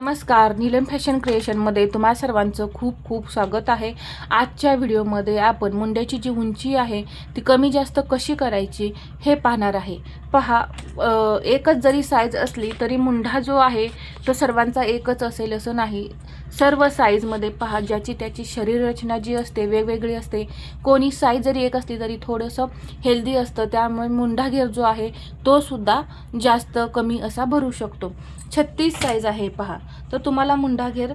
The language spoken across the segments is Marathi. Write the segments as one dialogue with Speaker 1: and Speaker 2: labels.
Speaker 1: नमस्कार नीलम फॅशन क्रिएशनमध्ये तुम्हा सर्वांचं खूप खूप स्वागत आहे. आजच्या व्हिडिओमध्ये आपण मुंड्याची जी उंची आहे ती कमी जास्त कशी करायची हे पाहणार आहे. पहा एकच जरी साईज असली तरी मुंढा जो आहे तो सर्वांचा एकच असेल असं नाही. सर्व साईजमध्ये पहा ज्याची त्याची शरीररचना जी असते वेगवेगळी असते. कोणी साईज जरी एक असली तरी थोडंसं हेल्दी असतं. त्यामुळे मुंढाघेर जो आहे तो सुद्धा जास्त कमी असा भरू शकतो. छत्तीस साईज आहे पहा. तर तुम्हाला मुंढाघेर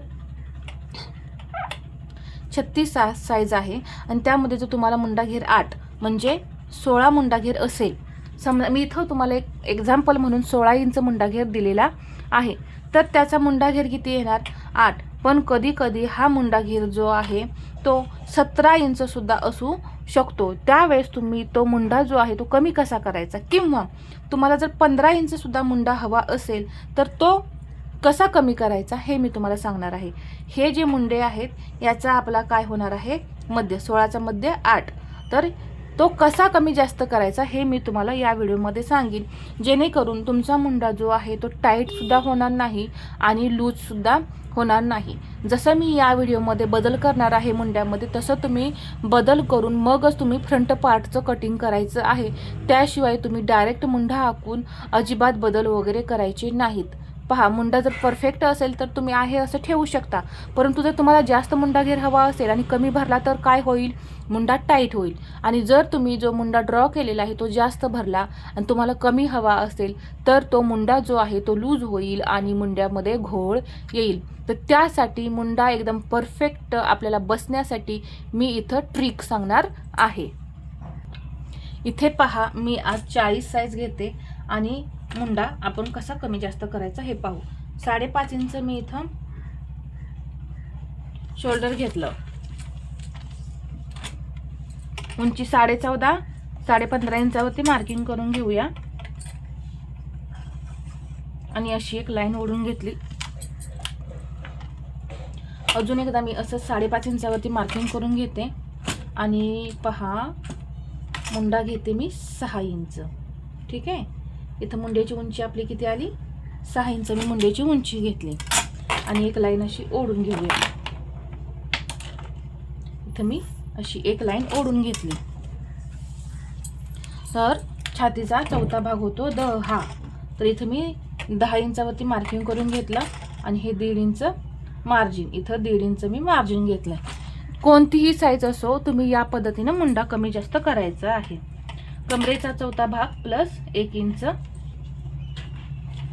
Speaker 1: छत्तीस सा साईज आहे. आणि त्यामध्ये जर तुम्हाला मुंडाघेर आठ म्हणजे सोळा मुंडाघेर असेल. समजा मी इथं तुम्हाला एक एक्झाम्पल म्हणून सोळा इंच मुंडाघेर दिलेला आहे. तर त्याचा मुंडाघेर किती येणार? आठ. पण कधी कधी हा मुंडा घेर जो आहे तो सतरा इंचसुद्धा असू शकतो. त्यावेळेस तुम्ही तो मुंडा जो आहे तो कमी कसा करायचा? किंवा तुम्हाला जर पंधरा इंचसुद्धा मुंडा हवा असेल तर तो कसा कमी करायचा हे मी तुम्हाला सांगणार आहे. हे जे मुंडे आहेत याचा आपला काय होणार आहे? मध्य सोळाचा मध्य आठ. तर तो कसा कमी जास्त करायचा हे मी तुम्हाला या व्हिडिओमध्ये सांगेन. जेणेकरून तुमचा मुंडा जो आहे तो टाईटसुद्धा होणार नाही आणि लूजसुद्धा होणार नाही. जसं मी या व्हिडिओमध्ये बदल करणार आहे मुंड्यामध्ये तसं तुम्ही बदल करून मगच तुम्ही फ्रंट पार्टचं कटिंग करायचं आहे. त्याशिवाय तुम्ही डायरेक्ट मुंडा आकून अजिबात बदल वगैरे करायचे नाहीत. पहा मुंडा जर परफेक्ट असेल तर तुम्ही आहे असं ठेवू शकता. परंतु जर तुम्हाला जास्त मुंडा घेर हवा असेल आणि कमी भरला तर काय होईल? मुंडा टाईट होईल. आणि जर तुम्ही जो मुंडा ड्रॉ केलेला आहे तो जास्त भरला आणि तुम्हाला कमी हवा असेल तर तो मुंडा जो आहे तो लूज होईल आणि मुंड्यामध्ये घोळ येईल. तर त्यासाठी मुंडा एकदम परफेक्ट आपल्याला बसण्यासाठी मी इथं ट्रिक सांगणार आहे. इथे पहा मी आज चाळीस साईज घेते आणि मुंडा आपण कसा कमी जास्त करायचा हे पाहू. साडेपाच इंच मी इथं शोल्डर घेतलं. उंची साडे चौदा साडे पंधरा इंचावरती मार्किंग करून घेऊया. आणि अशी एक लाईन ओढून घेतली. अजून एकदा मी असं साडेपाच इंचावरती मार्किंग करून घेते. आणि पहा मुंडा घेते मी सहा इंच. ठीक आहे? इथं मुंड्याची उंची आपली किती आली? सहा इंच. मी मुंड्याची उंची घेतली. आणि एक लाईन अशी ओढून घेऊया. इथं मी अशी एक लाईन ओढून घेतली. तर छातीचा चौथा भाग होतो द हा. तर इथं मी दहा इंचावरती मार्किंग करून घेतलं आणि हे दीड इंच मार्जिन इथं दीड इंच मी मार्जिन घेतलं. कोणतीही साईज असो तुम्ही या पद्धतीनं मुंडा कमी जास्त करायचा आहे. कमरेचा चौथा भाग प्लस एक इंच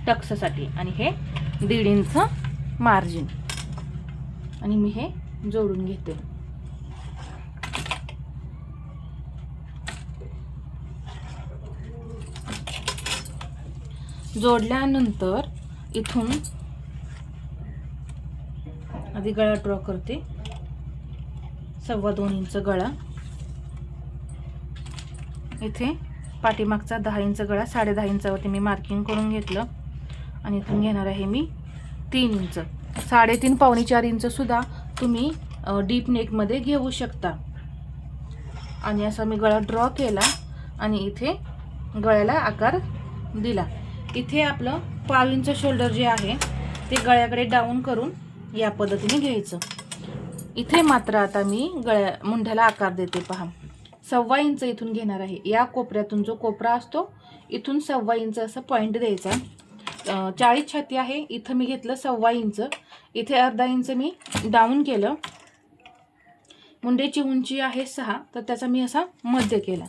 Speaker 1: टक्ससाठी. आणि हे दीड इंच मार्जिन आणि मी हे जोडून घेते. जोडल्यानंतर इथून आधी गळा ड्रॉ करते. सव्वा दोन इंच गळा. इथे पाठीमागचा दहा इंच गळा साडे दहा इंचावरती मी मार्किंग करून घेतलं. आणि इथून घेणार आहे मी तीन इंच. साडेतीन पावणे चार इंचसुद्धा तुम्ही डीप नेकमध्ये घेऊ शकता. आणि असा मी गळा ड्रॉ केला आणि इथे गळ्याला आकार दिला. इथे आपलं पाव इंच शोल्डर जे आहे ते गळ्याकडे डाऊन करून या पद्धतीने घ्यायचं. इथे मात्र आता मी गळ्या मुंढ्याला आकार देते पहा. सव्वा इंच इथून घेणार आहे. या कोपऱ्यातून जो कोपरा असतो इथून सव्वा इंच असं पॉईंट द्यायचा. चाळीस छाती आहे. इथं मी घेतलं सव्वा इंच. इथे अर्धा इंच मी डाऊन केलं. मुंडेची उंची आहे सहा. तर त्याचा मी असा मध्य केला.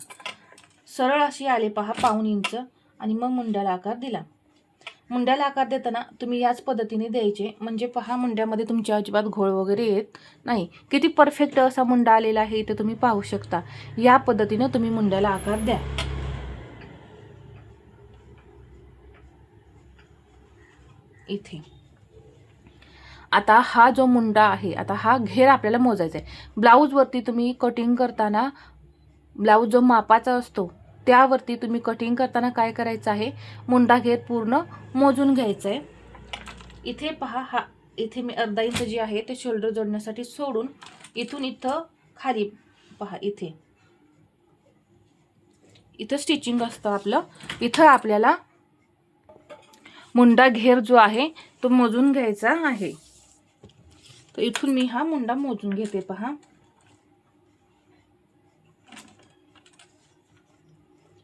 Speaker 1: सरळ अशी आले पहा पाऊन इंच. आणि मग मुंड्याला आकार दिला. मुंड्याला आकार देताना तुम्ही याच पद्धतीने द्यायचे. म्हणजे पहा मुंड्यामध्ये तुमच्या अजिबात घोळ वगैरे येत नाही. किती परफेक्ट असा मुंडा आलेला आहे इथे तुम्ही पाहू शकता. या पद्धतीनं तुम्ही मुंड्याला आकार द्या. इथे. आता हा जो मुंडा आहे आता हा घेर आपल्याला मोजायचा आहे ब्लाऊजवरती तुम्ही कटिंग करताना ब्लाऊज जो मापाचा असतो त्यावरती तुम्ही कटिंग करताना काय करायचं आहे? मुंडा घेर पूर्ण मोजून घ्यायचं आहे इथे पहा हा इथे मी अर्धा इंच जे आहे ते शोल्डर जोडण्यासाठी सोडून इथून इथं खाली पहा इथे. इथं स्टिचिंग असतं आपलं. इथं आपल्याला मुंडा घेर जो आहे तो मोजून घ्यायचा आहे. तर इथून मी हा मुंडा मोजून घेते पहा.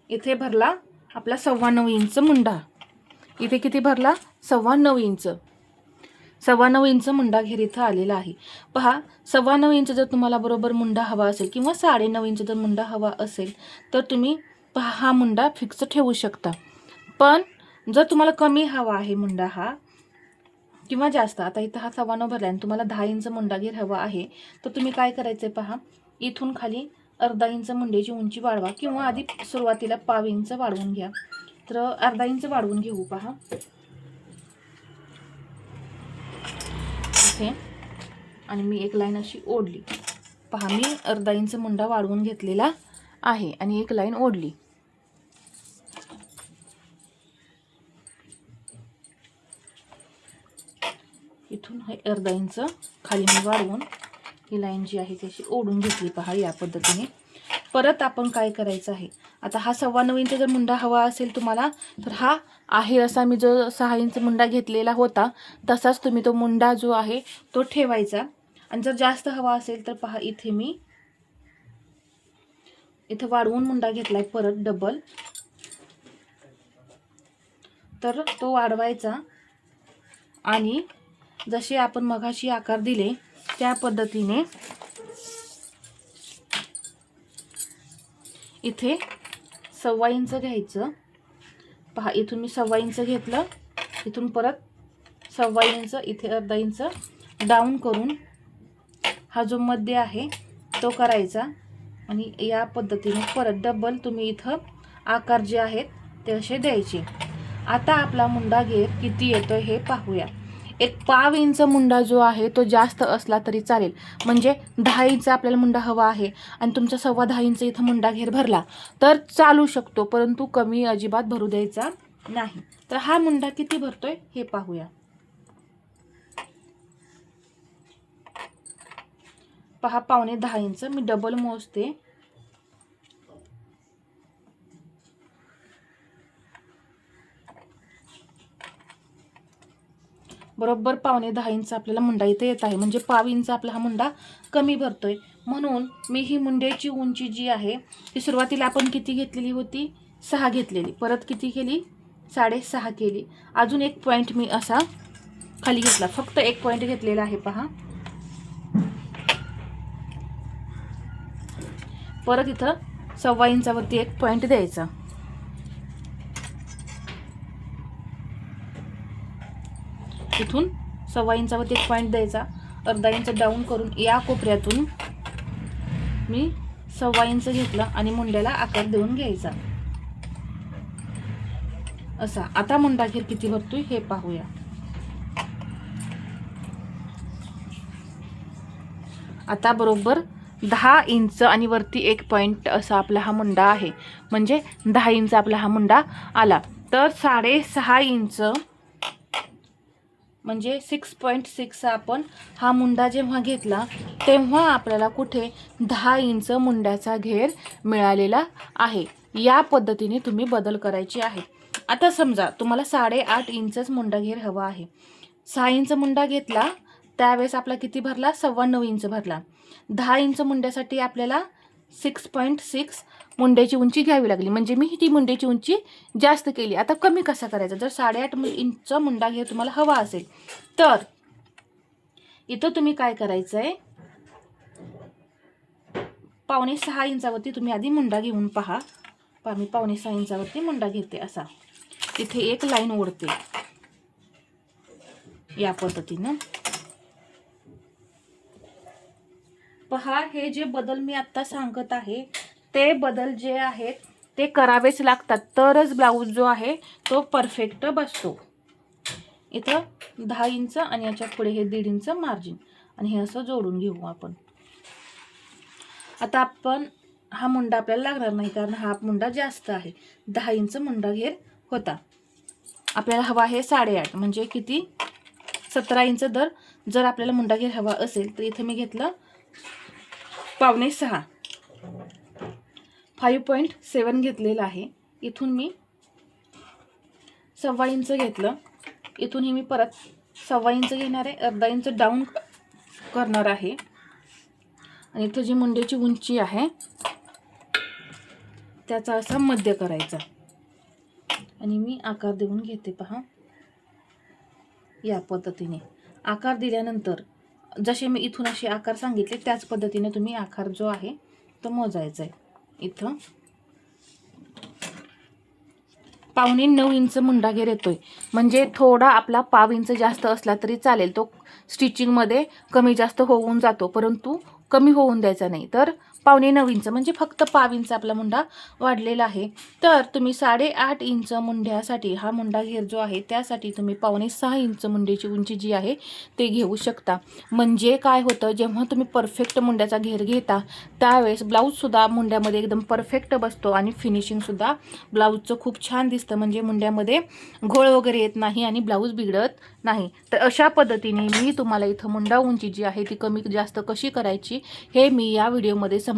Speaker 1: इथे भरला आपला सव्वा नऊ इंच मुंडा. इथे किती भरला? सव्वा नऊ इंच. सव्वा नऊ इंच मुंडा घेर इथं आलेला आहे. पहा सव्वा नऊ इंच जर तुम्हाला बरोबर मुंडा हवा असेल किंवा साडे नऊ इंच जर मुंडा हवा असेल तर तुम्ही पहा हा मुंडा फिक्स ठेवू शकता. पण जर तुम्हाला कमी हवा आहे मुंडा हा किंवा जास्त आता इथं हा सव्वा नऊ भरला आणि तुम्हाला दहा इंच मुंडा घेर हवा आहे तर तुम्ही काय करायचं आहे पहा इथून खाली अर्धा इंच मुंड्याची उंची वाढवा किंवा आधी सुरुवातीला पाव इंच वाढवून घ्या. तर अर्धा इंच वाढवून घेऊ पहा. इथे. आणि मी एक लाईन अशी ओढली. पहा मी अर्धा इंच मुंडा वाढवून घेतलेला आहे आणि एक लाईन ओढली. इथून हे अर्धा इंच खाली मी वाढवून ही लाईन जी आहे ती अशी ओढून घेतली पहा या पद्धतीने. परत आपण काय करायचं आहे? आता हा सव्वा नऊ इंच जर मुंडा हवा असेल तुम्हाला तर हा आहे असा मी जो सहा इंच मुंडा घेतलेला होता तसाच तुम्ही तो मुंडा जो आहे तो ठेवायचा. आणि जर जास्त हवा असेल तर पहा इथे मी इथं वाढवून मुंडा घेतलाय परत डबल तर तो वाढवायचा. आणि जसे आपण मघाशी आकार दिले त्या पद्धतीने इथे सव्वा इंच घ्यायचं. पहा इथून मी सव्वा इंच घेतलं. इथून परत सव्वा इंच इथे अर्धा इंच डाऊन करून हा जो मध्य आहे तो करायचा. आणि या पद्धतीने परत डबल तुम्ही इथं आकार जे आहेत ते असे द्यायचे. आता आपला मुंडा घेर किती येतो हे पाहूया. एक पाव इंच मुंडा जो आहे तो जास्त असला तरी चालेल. म्हणजे दहा इंच आपल्याला मुंडा हवा आहे आणि तुमचा सव्वा दहा इंच इथं मुंडा घेर भरला तर चालू शकतो परंतु कमी अजिबात भरू द्यायचा नाही. तर हा मुंडा किती भरतोय हे पाहूया. पहा पावणे दहा इंच मी डबल मोजते. बरोबर पावणे दहा इंच आपल्याला मुंडा इथे येत आहे. म्हणजे पाव इंच आपला हा मुंडा कमी भरतोय. म्हणून मी ही मुंड्याची उंची जी आहे ती सुरुवातीला आपण किती घेतलेली होती? सहा घेतलेली. परत किती केली? साडेसहा केली. अजून एक पॉईंट मी असा खाली घेतला. फक्त एक पॉईंट घेतलेला आहे पहा. परत इथं सव्वा इंचावरती एक पॉईंट द्यायचा. इथून सव्वा इंचावरती एक पॉईंट द्यायचा. अर्धा इंच डाऊन करून या कोपऱ्यातून मी सव्वा इंच घेतला आणि मुंड्याला आकार देऊन घ्यायचा. असा. आता मुंडा घेर किती भरतोय हे पाहूया. आता बरोबर दहा इंच आणि वरती एक पॉईंट असा आपला हा मुंडा आहे. म्हणजे दहा इंच आपला हा मुंडा आला. तर साडेसहा इंच म्हणजे सिक्स पॉईंट सिक्स आपण हा मुंडा जेव्हा घेतला तेव्हा आपल्याला कुठे दहा इंच मुंड्याचा घेर मिळालेला आहे. या पद्धतीने तुम्ही बदल करायचे आहे आता समजा तुम्हाला साडेआठ इंचच मुंडा घेर हवा आहे. सहा इंच मुंडा घेतला त्यावेळेस आपला किती भरला? सव्वा नऊ इंच भरला. दहा इंच मुंड्यासाठी आपल्याला सिक्स पॉईंट सिक्स मुंड्याची उंची घ्यावी लागली. म्हणजे मी ती मुंड्याची उंची जास्त केली. आता कमी कसा करायचा? जर साडेआठ इंच मुंडा घे तुम्हाला हवा असेल तर इथं तुम्ही काय करायचं आहे पावणे सहा इंचावरती तुम्ही आधी मुंडा घेऊन पहा. पहा मी पावणे सहा इंचावरती मुंडा घेते असा. इथे एक लाईन ओढते. या पद्धतीनं. पहा हे जे बदल मी आत्ता सांगत आहे ते बदल जे आहेत ते करावेच लागतात. तरच ब्लाऊज जो आहे तो परफेक्ट बसतो. इथं दहा इंच आणि याच्यापुढे हे दीड इंच मार्जिन आणि हे असं जोडून घेऊ आपण. आता आपण हा मुंडा आपल्याला लागणार नाही कारण हा मुंडा जास्त आहे. दहा इंच मुंडा घेर होता. आपल्याला हवा आहे साडेआठ म्हणजे किती? सतरा इंच दर. जर आपल्याला मुंडा घेर हवा असेल तर इथे मी घेतलं पावणे सहा. फाईव्ह पॉईंट सेवन घेतलेलं आहे. इथून मी सव्वा इंच घेतलं. इथून ही मी परत सव्वा इंच घेणार आहे. अर्धा इंच डाऊन करणार आहे. आणि इथं जी मुंड्याची उंची आहे त्याचा असा मध्य करायचा. आणि मी आकार देऊन घेते पहा. या पद्धतीने. आकार दिल्यानंतर जसे मी इथून असे आकार सांगितले त्याच पद्धतीने तुम्ही आकार जो आहे तो मोजायचा आहे. इथं. पावणे नऊ इंच मुंडा घेर येतोय. म्हणजे थोडा आपला पाव इंच जास्त असला तरी चालेल. तो स्टिचिंगमध्ये कमी जास्त होऊन जातो परंतु कमी होऊन द्यायचा नाही. तर पावणे नऊ इंच म्हणजे फक्त पाव इंच आपला मुंडा वाढलेला आहे. तर तुम्ही साडेआठ इंच मुंड्यासाठी हा मुंडा घेर जो आहे त्यासाठी तुम्ही पावणे सहा इंच मुंड्याची उंची जी आहे ते घेऊ शकता. म्हणजे काय होतं जेव्हा तुम्ही परफेक्ट मुंड्याचा घेर घेता त्यावेळेस ब्लाऊजसुद्धा मुंड्यामध्ये एकदम परफेक्ट बसतो आणि फिनिशिंगसुद्धा ब्लाऊजचं खूप छान दिसतं. म्हणजे मुंड्यामध्ये घोळ वगैरे येत नाही आणि ब्लाऊज बिघडत नाही. तर अशा पद्धतीने मी तुम्हाला इथं मुंडा उंची जी आहे ती कमी जास्त कशी करायची हे मी या व्हिडिओमध्ये